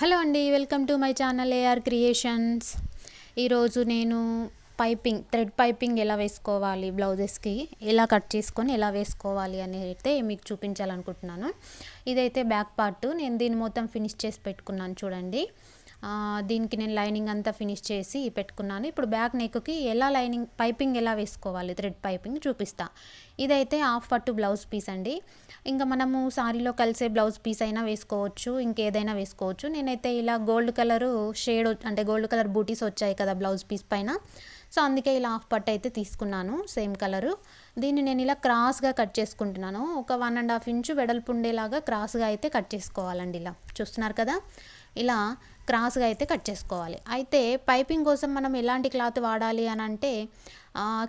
Hello అండి welcome to my channel A R creations ఈరోజు నేను పైపింగ్ థ్రెడ్ పైపింగ్ ఎలా వేసుకోవాలి బ్లౌజెస్కి ఎలా కట్ చేసుకొని ఎలా వేసుకోవాలి అని అయితే మీకు చూపించాలనుకుంటున్నాను. ఇదైతే బ్యాక్ పార్ట్ నేను దీన్ని మొత్తం ఫినిష్ చేసి పెట్టుకున్నాను చూడండి. దీనికి నేను లైనింగ్ అంతా ఫినిష్ చేసి పెట్టుకున్నాను. ఇప్పుడు బ్యాక్ నెక్కి ఎలా లైనింగ్ పైపింగ్ ఎలా వేసుకోవాలి? థ్రెడ్ పైపింగ్ చూపిస్తా. ఇదైతే హాఫ్ పట్టు బ్లౌజ్ పీస్ అండి. ఇంకా మనము సారీలో కలిసే బ్లౌజ్ పీస్ అయినా వేసుకోవచ్చు ఇంకేదైనా వేసుకోవచ్చు. నేనైతే ఇలా గోల్డ్ కలరు షేడ్ అంటే గోల్డ్ కలర్ బూటీస్ వచ్చాయి కదా బ్లౌజ్ పీస్ పైన. సో అందుకే ఇలా హాఫ్ పట్టు అయితే తీసుకున్నాను సేమ్ కలరు. దీన్ని నేను ఇలా క్రాస్గా కట్ చేసుకుంటున్నాను. ఒక వన్ అండ్ హాఫ్ ఇంచు వెడల్పు ఉండేలాగా క్రాస్గా అయితే కట్ చేసుకోవాలండి ఇలా. చూస్తున్నారు కదా? ఇలా క్రాస్గా అయితే కట్ చేసుకోవాలి. అయితే పైపింగ్ కోసం మనం ఎలాంటి క్లాత్ వాడాలి అని అంటే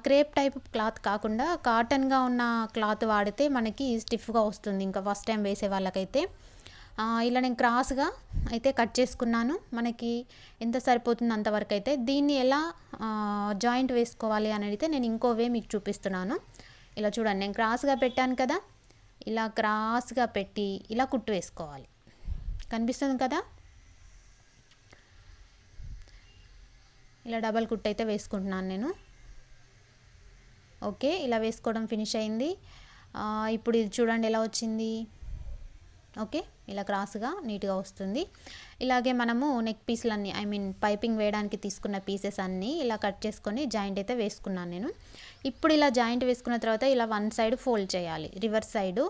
క్రేప్ టైప్ క్లాత్ కాకుండా కాటన్గా ఉన్న క్లాత్ వాడితే మనకి స్టిఫ్గా వస్తుంది. ఇంకా ఫస్ట్ టైం వేసే వాళ్ళకైతే. ఇలా నేను క్రాస్గా అయితే కట్ చేసుకున్నాను. మనకి ఎంత సరిపోతుంది అంతవరకు అయితే. దీన్ని ఎలా జాయింట్ వేసుకోవాలి అని అడిగితే నేను ఇంకో వే మీకు చూపిస్తున్నాను. ఇలా చూడండి నేను క్రాస్గా పెట్టాను కదా. ఇలా క్రాస్గా పెట్టి ఇలా కుట్టు వేసుకోవాలి. కనిపిస్తుంది కదా? ఇలా డబల్ కుట్ అయితే వేసుకుంటున్నాను నేను. ఓకే ఇలా వేసుకోవడం ఫినిష్ అయింది. ఇప్పుడు ఇది చూడండి ఎలా వచ్చింది. ఓకే ఇలా క్రాస్గా నీట్గా వస్తుంది. ఇలాగే మనము నెక్ పీస్లన్నీ ఐ మీన్ పైపింగ్ వేయడానికి తీసుకున్న పీసెస్ అన్నీ ఇలా కట్ చేసుకొని జాయింట్ అయితే వేసుకున్నాను నేను. ఇప్పుడు ఇలా జాయింట్ వేసుకున్న తర్వాత ఇలా వన్ సైడ్ ఫోల్డ్ చేయాలి. రివర్స్ సైడ్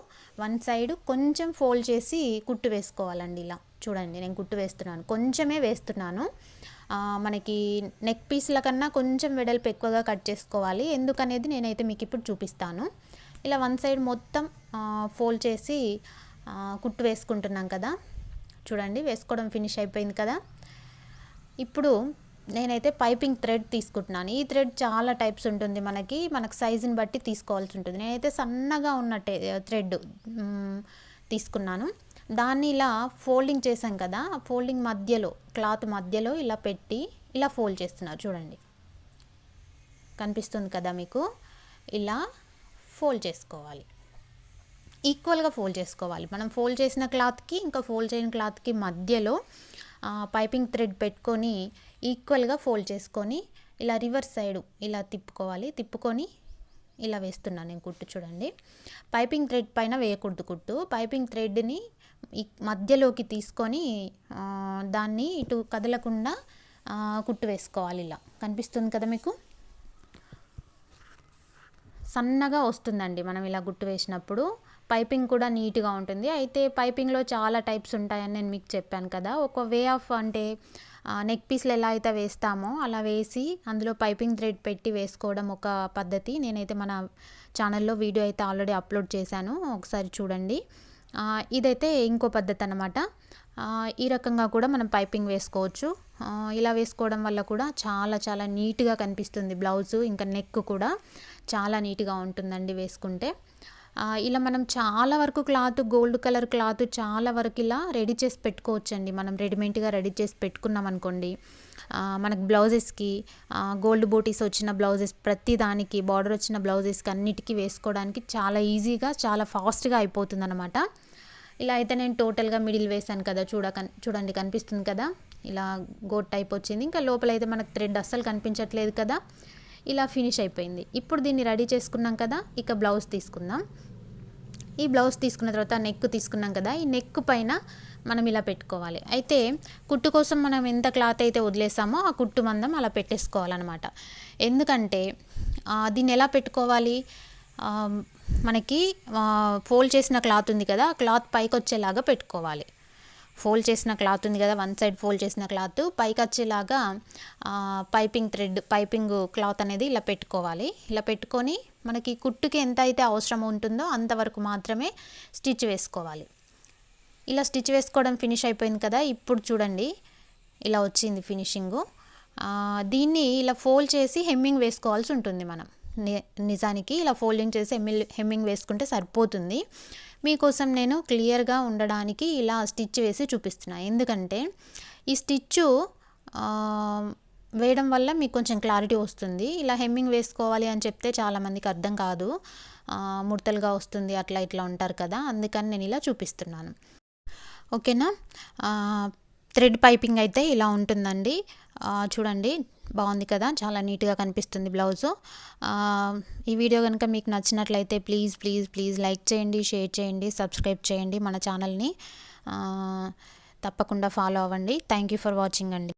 వన్ సైడ్ కొంచెం ఫోల్డ్ చేసి కుట్టు వేసుకోవాలండి ఇలా. చూడండి నేను కుట్టు వేస్తున్నాను. కొంచెమే వేస్తున్నాను. మనకి నెక్ పీస్ల కన్నా కొంచెం వెడల్పు ఎక్కువగా కట్ చేసుకోవాలి. ఎందుకనేది నేనైతే మీకు ఇప్పుడు చూపిస్తాను. ఇలా వన్ సైడ్ మొత్తం ఫోల్డ్ చేసి కుట్టు వేసుకుంటున్నాం కదా. చూడండి వేసుకోవడం ఫినిష్ అయిపోయింది కదా. ఇప్పుడు నేనైతే పైపింగ్ థ్రెడ్ తీసుకుంటున్నాను. ఈ థ్రెడ్ చాలా టైప్స్ ఉంటుంది మనకి. మనకు సైజుని బట్టి తీసుకోవాల్సి ఉంటుంది. నేనైతే సన్నగా ఉన్న థ్రెడ్ తీసుకున్నాను. దాన్ని ఇలా ఫోల్డింగ్ చేసాం కదా ఫోల్డింగ్ మధ్యలో క్లాత్ మధ్యలో ఇలా పెట్టి ఇలా ఫోల్డ్ చేస్తున్నారు. చూడండి. కనిపిస్తుంది కదా మీకు? ఇలా ఫోల్డ్ చేసుకోవాలి. ఈక్వల్గా ఫోల్డ్ చేసుకోవాలి. మనం ఫోల్డ్ చేసిన క్లాత్కి ఇంకా ఫోల్డ్ చేయని క్లాత్కి మధ్యలో పైపింగ్ థ్రెడ్ పెట్టుకొని ఈక్వల్గా ఫోల్డ్ చేసుకొని ఇలా రివర్స్ సైడ్ ఇలా తిప్పుకోవాలి. తిప్పుకొని ఇలా వేస్తున్నాను నేను కుట్టు చూడండి. పైపింగ్ థ్రెడ్ పైన వేయకూడదు కుట్టు. పైపింగ్ థ్రెడ్ని మధ్యలోకి తీసుకొని దాన్ని ఇటు కదలకుండా కుట్టు వేసుకోవాలి ఇలా. కనిపిస్తుంది కదా మీకు? సన్నగా వస్తుందండి మనం ఇలా గుట్టు వేసినప్పుడు. పైపింగ్ కూడా నీట్గా ఉంటుంది. అయితే పైపింగ్లో చాలా టైప్స్ ఉంటాయని నేను మీకు చెప్పాను కదా. ఒక వే ఆఫ్ అంటే నెక్ పీస్లు ఎలా అయితే వేస్తామో అలా వేసి అందులో పైపింగ్ థ్రెడ్ పెట్టి వేసుకోవడం ఒక పద్ధతి. నేనైతే మన ఛానల్లో వీడియో అయితే ఆల్రెడీ అప్లోడ్ చేశాను. ఒకసారి చూడండి. ఇదైతే ఇంకో పద్ధతి అనమాట ఈ రకంగా కూడా మనం పైపింగ్ వేసుకోవచ్చు. ఇలా వేసుకోవడం వల్ల కూడా చాలా చాలా నీట్గా కనిపిస్తుంది బ్లౌజు. ఇంకా నెక్ కూడా చాలా నీట్గా ఉంటుందండి వేసుకుంటే. ఇలా మనం చాలా వరకు క్లాత్ గోల్డ్ కలర్ క్లాత్ చాలా వరకు ఇలా రెడీ చేసి పెట్టుకోవచ్చండి. మనం రెడీమేడ్గా రెడీ చేసి పెట్టుకున్నాం అనుకోండి మనకు బ్లౌజెస్కి గోల్డ్ బోటీస్ వచ్చిన బ్లౌజెస్ ప్రతి దానికి బార్డర్ వచ్చిన బ్లౌజెస్కి అన్నిటికీ వేసుకోవడానికి చాలా ఈజీగా చాలా ఫాస్ట్గా అయిపోతుంది అనమాట ఇలా అయితే నేను టోటల్గా మిడిల్ వేసాను కదా చూడ చూడండి కనిపిస్తుంది కదా ఇలా గోట్ టైప్ వచ్చింది. ఇంకా లోపల అయితే మనకు థ్రెడ్ అస్సలు కనిపించట్లేదు కదా. ఇలా ఫినిష్ అయిపోయింది. ఇప్పుడు దీన్ని రెడీ చేసుకున్నాం కదా ఇక బ్లౌజ్ తీసుకుందాం. ఈ బ్లౌజ్ తీసుకున్న తర్వాత నెక్ తీసుకున్నాం కదా ఈ నెక్ పైన మనం ఇలా పెట్టుకోవాలి. అయితే కుట్టు కోసం మనం ఎంత క్లాత్ అయితే వదిలేసామో ఆ కుట్టు మందం అలా పెట్టేసుకోవాలన్నమాట. ఎందుకంటే దీన్ని ఎలా పెట్టుకోవాలి? మనకి ఫోల్డ్ చేసిన క్లాత్ ఉంది కదా ఆ క్లాత్ పైకి వచ్చేలాగా పెట్టుకోవాలి. ఫోల్డ్ చేసిన క్లాత్ ఉంది కదా వన్ సైడ్ ఫోల్డ్ చేసిన క్లాత్ పైకి వచ్చేలాగా పైపింగ్ థ్రెడ్ పైపింగ్ క్లాత్ అనేది ఇలా పెట్టుకోవాలి. ఇలా పెట్టుకొని మనకి కుట్టుకి ఎంత అయితే అవసరం ఉంటుందో అంతవరకు మాత్రమే స్టిచ్ వేసుకోవాలి. ఇలా స్టిచ్ వేసుకోవడం ఫినిష్ అయిపోయింది కదా ఇప్పుడు చూడండి ఇలా వచ్చింది ఫినిషింగు. దీన్ని ఇలా ఫోల్డ్ చేసి హెమ్మింగ్ వేసుకోవాల్సి ఉంటుంది మనం. నిజానికి ఇలా ఫోల్డింగ్ చేసి హెమ్మిల్ హెమ్మింగ్ వేసుకుంటే సరిపోతుంది. మీకోసం నేను క్లియర్గా ఉండడానికి ఇలా స్టిచ్ వేసి చూపిస్తున్నా. ఎందుకంటే ఈ స్టిచ్చు వేయడం వల్ల మీకు కొంచెం క్లారిటీ వస్తుంది. ఇలా హెమ్మింగ్ వేసుకోవాలి అని చెప్తే చాలామందికి అర్థం కాదు. ముడతలుగా వస్తుంది అట్లా ఇట్లా ఉంటారు కదా అందుకని నేను ఇలా చూపిస్తున్నాను. ఓకేనా? థ్రెడ్ పైపింగ్ అయితే ఇలా ఉంటుందండి. చూడండి. బాగుంది కదా చాలా నీట్గా కనిపిస్తుంది బ్లౌజు. ఈ వీడియో కనుక మీకు నచ్చినట్లయితే ప్లీజ్ ప్లీజ్ ప్లీజ్ లైక్ చేయండి షేర్ చేయండి సబ్స్క్రైబ్ చేయండి మన ఛానల్ని. తప్పకుండా ఫాలో అవ్వండి. థ్యాంక్ యూ ఫర్ వాచింగ్ అండి.